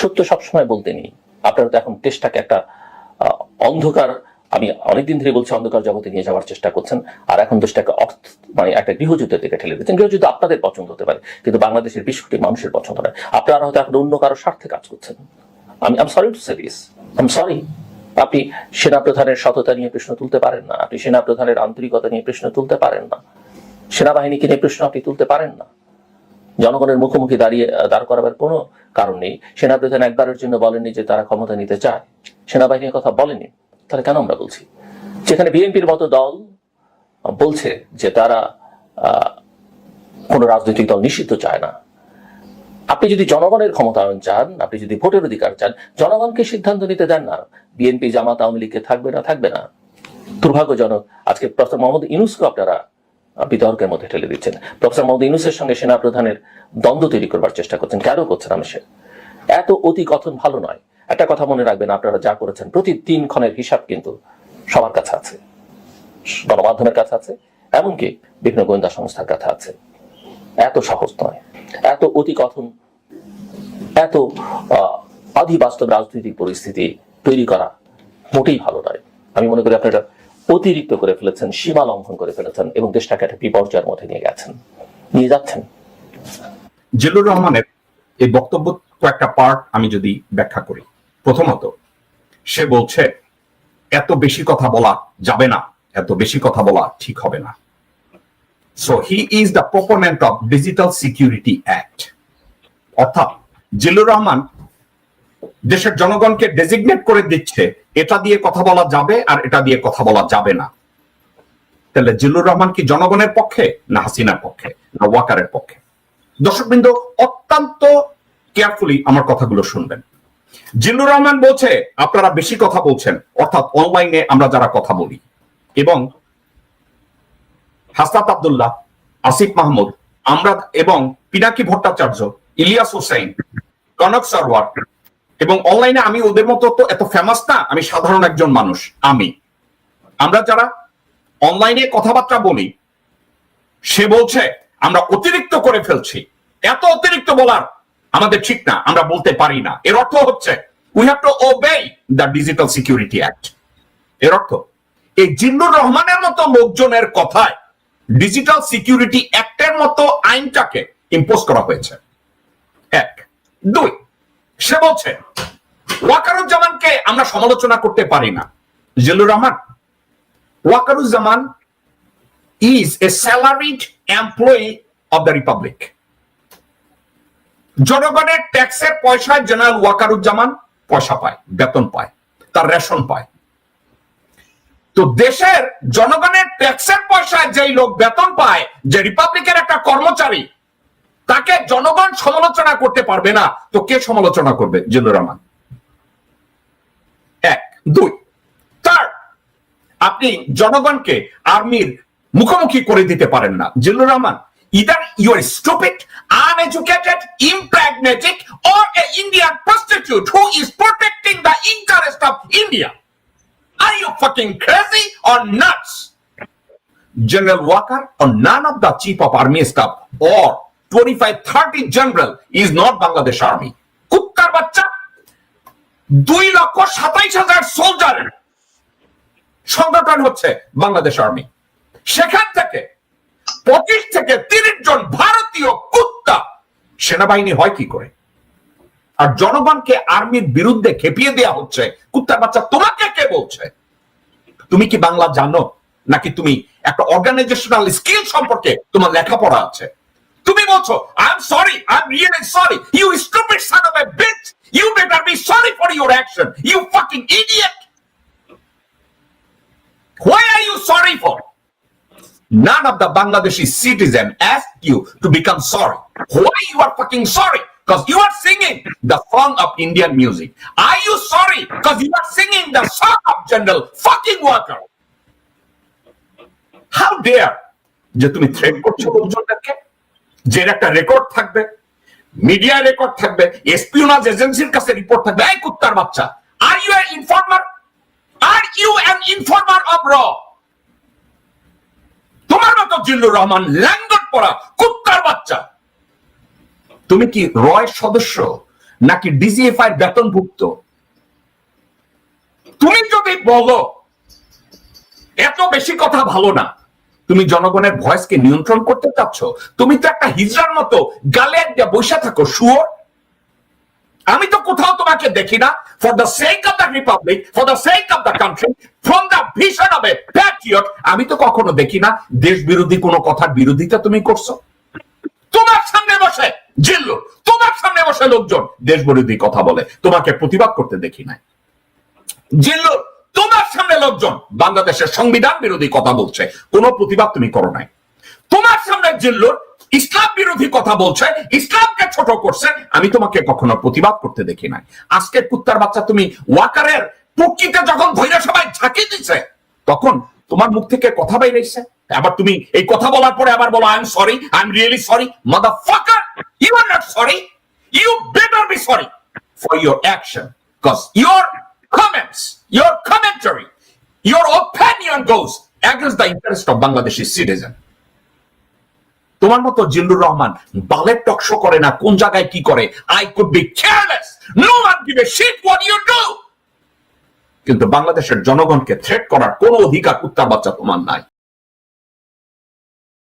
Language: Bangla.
সত্য সবসময় বলতে নেই। আপনারা তো এখন টেস্টটাকে একটা অন্ধকার, আমি অনেকদিন ধরে বলছি অন্ধকার জগতে নিয়ে যাওয়ার চেষ্টা করছেন, আর এখন দেশটাকে অর্থ মানে একটা গৃহযুদ্ধের দিকে ঠেলে দিচ্ছেন গৃহযুদ্ধ আপনাদের পছন্দ হতে পারে, কিন্তু বাংলাদেশের বিশ কোটি মানুষের পছন্দ নয়। আপনারা হয়তো এখন অন্য কারও স্বার্থে কাজ করছেন। আমি I'm sorry to say this I'm sorry আপনি সেনাপ্রধানের সততা নিয়ে প্রশ্ন তুলতে পারেন না। আপনি সেনাপ্রধানের আন্তরিকতা নিয়ে প্রশ্ন তুলতে পারেন না। সেনাবাহিনীকে নিয়ে প্রশ্ন আপনি তুলতে পারেন না। জনগণের মুখোমুখি দাঁড়িয়ে দাঁড় করাবার কোনো কারণ নেই। সেনাপ্রধান একবারের জন্য বলেননি যে তারা ক্ষমতা নিতে চায়। সেনাবাহিনীর কথা বলেনি তাহলে কেন আমরা বলছি? যেখানে বিএনপির মতো দল বলছে যে তারা কোনো রাজনৈতিক দল নিষিদ্ধ চায় না। আপনি যদি জনগণের ক্ষমতায়ন চান, আপনি যদি ভোটের অধিকার চান, জনগণকে সিদ্ধান্ত নিতে দেন না। বিএনপি, জামাত, আওয়ামী লীগকে থাকবে না থাকবে না। দুর্ভাগ্যজনক, আজকে প্রফেসর মোহাম্মদ ইনুসকে আপনারা বিতর্কের মধ্যে ঠেলে দিচ্ছেন। প্রফেসর মোহাম্মদ ইনুসের সঙ্গে সেনা প্রধানের দ্বন্দ্ব তৈরি করবার চেষ্টা করছেন। কেন করছেন আমি সে? এত অতি কথন ভালো নয়। একটা কথা মনে রাখবেন আপনারা যা করেছেন প্রতি তিন ক্ষণের হিসাব কিন্তু সবার কাছে আছে। গণমাধ্যমের কাছে আছে এমনকি বিভিন্ন গোয়েন্দা সংস্থার কাছে আছে। এত সহজ নয়। এত অতি কথন এত আহ, আধিবাস্তব রাজনৈতিক পরিস্থিতি তৈরি করা মোটেই ভালো নয়। আমি মনে করি আপনারা অতিরিক্ত করে ফেলেছেন, সীমা লঙ্ঘন করে ফেলেছেন এবং দেশটাকে একটা বিপর্যয়ের মধ্যে নিয়ে গেছেন। নিয়ে যাচ্ছেন। জিল্লুর রহমানের এই বক্তব্য কয়েকটা পার্ট আমি যদি ব্যাখ্যা করি। প্রথমত, সে বলছে, এত বেশি কথা বলা যাবে না, এত বেশি কথা বলা ঠিক হবে না। So he is the proponent of digital security act অর্থাৎ, জিল্লুর রহমান দেশের জনগণকে ডেজিগনেট করে দিচ্ছে, এটা দিয়ে কথা বলা যাবে আর এটা দিয়ে কথা বলা যাবে না। তাহলে জিল্লুর রহমান কি জনগণের পক্ষে না হাসিনার পক্ষে, না ওয়াকারের পক্ষে? দর্শকবৃন্দ, অত্যন্ত কেয়ারফুলি আমার কথাগুলো শুনবেন। জিল্লুর রহমান বলছে, আপনারা বেশি কথা বলছেন, অর্থাৎ অনলাইনে আমরা যারা কথা বলি। এবং হাসনাত আব্দুল্লাহ, আসিফ মাহমুদ আমরা এবং পিনাকি ভট্টাচার্য, ইলিয়াস হোসেন কনক সরওয়ার এবং অনলাইনে আমি ওদের মতো তো এত ফেমাস না, আমি সাধারণ একজন মানুষ, আমি। আমরা যারা অনলাইনে কথাবার্তা বলি, সে বলছে, আমরা অতিরিক্ত করে ফেলছি। এত অতিরিক্ত বলার আমাদের ঠিক না, আমরা বলতে পারি না। এর অর্থ হচ্ছে we have to obey the digital security act এর অর্থ, এই জিল্লুর রহমানের মতো লোকজনের কথায় ডিজিটাল সিকিউরিটি অ্যাক্টের মতো আইনটাকে ইম্পোজ করা হয়েছে। এক। দুই সে বলছে, ওয়াকারুজ্জামানকে আমরা সমালোচনা করতে পারি না। Zillur Rahman, Wakeruzzaman is a salaried employee of the republic জনগণের ট্যাক্সের পয়সায় জেনারেল ওয়াকারুজ্জামান পয়সা পায়, বেতন পায়, তার রেশন পায়। তো দেশের জনগণের ট্যাক্সের পয়সায় যেই লোক বেতন পায়, যে রিপাবলিকের একটা কর্মচারী তাকে জনগণ সমালোচনা করতে পারবে না তো কে সমালোচনা করবে জিল্লুর রহমান এক দুই থার্ড আপনি জনগণকে আর্মির মুখোমুখি করে দিতে পারেন না Zillur Rahman either you are stupid uneducated, impragmatic, or a Indian prostitute who is protecting the interest of India. Are you fucking crazy or nuts? General Walker or none of the chief of army staff or 25 30 general is not Bangladesh army. কুত্তার বাচ্চা, দুই লক্ষ সাতাইশ হাজার সোলজারের সংগঠন হচ্ছে বাংলাদেশ আর্মি সেখান থেকে পঁচিশ থেকে তিরিশ জন ভারতীয় কুত্তা সেনাবাহিনী হয় কি করে? আর জনগণকে আর্মির বিরুদ্ধে খেপিয়ে দেওয়া হচ্ছে কুত্তার বাচ্চা, তোমাকে কে বলছে? তুমি কি বাংলা জানো? নাকি তুমি একটা অর্গানাইজেশনাল স্কিল সম্পর্কে তোমার লেখাপড়া আছে? বলছো I am sorry I am really sorry you stupid son of a bitch you better be sorry for your action you fucking idiot Why are you sorry for? None of the Bangladeshi citizen asked you to become sorry. Why you are fucking sorry? Because you are singing the song of Indian music. Are you sorry? Because you are singing the song of General fucking Walker. How dare যে তুমি থ্রেড করছো লোকজনদেরকে যে একটা রেকর্ড থাকবে মিডিয়া রেকর্ড থাকবে এসপিওনাজ এজেন্সির কাছে রিপোর্ট থাকবে। এই কুত্তার বাচ্চা are you an informer are you an informer of র তোমার মতো জিল্লুর রহমান, ল্যাঙ্গট পড়া কুত্তার বাচ্চা। তুমি কি রয়ের সদস্য নাকি ডিজিএফআই বেতনভুক্ত? তুমি যদি বলো, এত বেশি কথা ভালো না। তুমি জনগণের ভয়েসকে নিয়ন্ত্রণ করতে চাচ্ছ, তুমি তো একটা হিজড়ার মতো গালে একটা বসে থাকো শুয়োর আমি তো কোথাও তোমাকে দেখি না। For the sake of the republic for the sake of the country from the vision of a patriot আমি তো কখনো দেখি না। দেশ বিরোধী কোনো কথার বিরোধিতা তুমি করছ। তোমার সামনে বসে জিল্লু তোমার সামনে বসে লোকজন দেশ বিরোধী কথা বলে। তোমাকে প্রতিবাদ করতে দেখি নাই। জিল্লু তোমার সামনে লোকজন। বাংলাদেশের সংবিধান বিরোধী কথা বলছে। কোনো প্রতিবাদ তুমি করো নাই। তোমার সামনে জিল্লুর ইসলাম বিরোধী কথা বলছে, ইসলামকে ছোট করছে। আমি তোমাকে কখনো প্রতিবাদ করতে দেখি নাই। আজকে কুত্তার বাচ্চা তুমি ওয়াকারের পক্ষিতে যখন ধৈর্য সবাই ঝাঁকি দিছে, তখন তোমার মুখ থেকে কথা বেরিয়েছে। আবার তুমি এই কথা বলার পরে আবার বলো I am sorry I am really sorry motherfucker you are not sorry you better be sorry for your action because your comments, your commentary, your opinion goes against the interest of Bangladeshi citizen. তোমার মতো জিল্লুর রহমান বালের টকশো করে না কোন জায়গায় কি করে? I could be careless no one give a shit what you do কিন্তু বাংলাদেশের জনগণকে থ্রেট করার কোনো অধিকার কুত্তা বাচ্চা তোমার নাই।